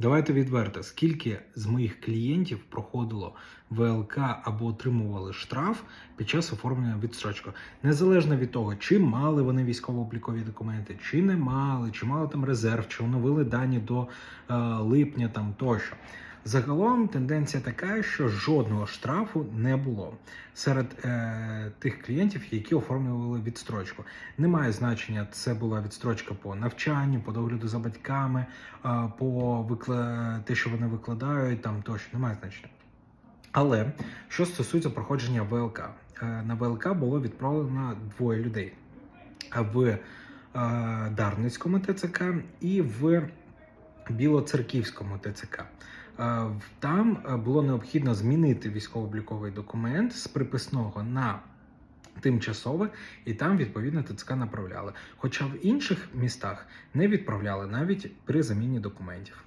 Давайте відверто, скільки з моїх клієнтів проходило ВЛК або отримували штраф під час оформлення відстрочки, незалежно від того, чи мали вони військово-облікові документи, чи не мали, чи мали там резерв, чи оновили дані до е, липня там тощо. Загалом тенденція така, що жодного штрафу не було серед е, тих клієнтів, які оформлювали відстрочку. Немає значення, це була відстрочка по навчанню, по догляду за батьками, е, по викла... те, що вони викладають, там тощо немає значення. Але що стосується проходження ВЛК, Е, на ВЛК було відправлено двоє людей в е, Дарницькому ТЦК і в Білоцерківському ТЦК. Е, Там е, було необхідно змінити військово-обліковий документ з приписного на тимчасове, і там відповідно ТЦК направляли. Хоча в інших містах не відправляли навіть при заміні документів.